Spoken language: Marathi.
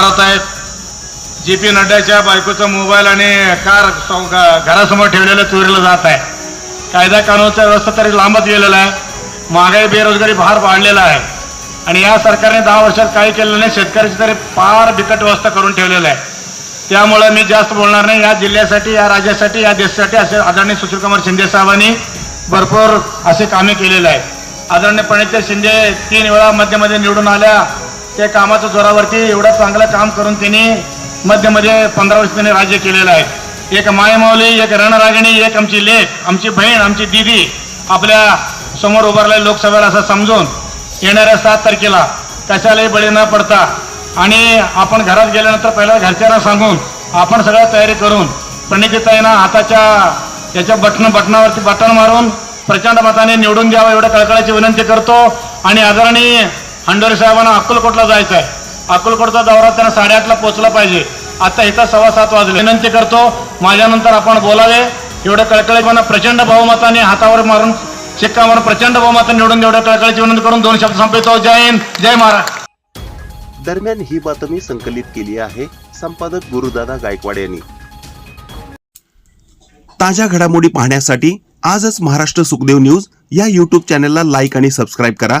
मारत आहेत. जे पी नड्डाच्या बायकोचा मोबाईल आणि कार घरासमोर ठेवलेलं चोरीला जात आहे. कायदा कानूनचा व्यवस्था तरी लांबत गेलेला आहे. महागाई बेरोजगारी फार वाढलेला आहे. आणि या सरकारने दहा वर्षात काही केलं नाही शेतकऱ्याची तरी फार बिकट व्यवस्था करून ठेवलेलं आहे. त्यामुळं मी जास्त बोलणार नाही. या जिल्ह्यासाठी या राज्यासाठी या देशासाठी असे आदरणीय सुशीलकुमार शिंदे साहेबांनी भरपूर असे कामे केलेले आहे आदरणीय प्रणित शिंदे तीन वेळा मध्यमध्ये निवडून आल्या. त्या कामाच्या जोरावरती एवढं चांगलं काम करून त्यांनी मध्यमध्ये पंधरा वर्ष त्यांनी राज्य केलेलं आहे. एक मायमाऊली एक रणरागिणी एक आमची लेख आमची बहीण आमची दिदी आपल्यासमोर उभारल्या लोकसभेला असं समजून येणाऱ्या सात तारखेला कशालाही बळी न पडता आणि आपण घरात गेल्यानंतर पहिला घरच्यांना सांगून आपण सगळं तयारी करून प्रणितीताईंना हाताच्या याच्या बटन बटनावरती बटन मारून प्रचंड मताने निवडून द्यावं एवढं कळकळाची विनंती करतो. आणि आदरणीय हंडोरे साहेबांना अक्कलकोटला जायचं आहे अक्कलकोटचा दौरा त्यांना साडेआठला पोहोचला पाहिजे. आता इथं सव्वा सात वाजले. विनंती करतो माझ्यानंतर आपण बोलावे. एवढं कळकळीपणा प्रचंड बहुमताने हातावर मारून शिक्का मारून प्रचंड बहुमताने निवडून एवढं कळकळीची विनंती करून दोन शब्द संपवितो. जय हिंद जय महाराष्ट्र. दरम्यान ही बातमी संकलित केली आहे संपादक गुरुदादा गायकवाड यांनी. ताज्या घडामोडी पाहण्यासाठी आजच महाराष्ट्र सुखदेव न्यूज या यूट्यूब चॅनलला लाईक आणि सबस्क्राईब करा.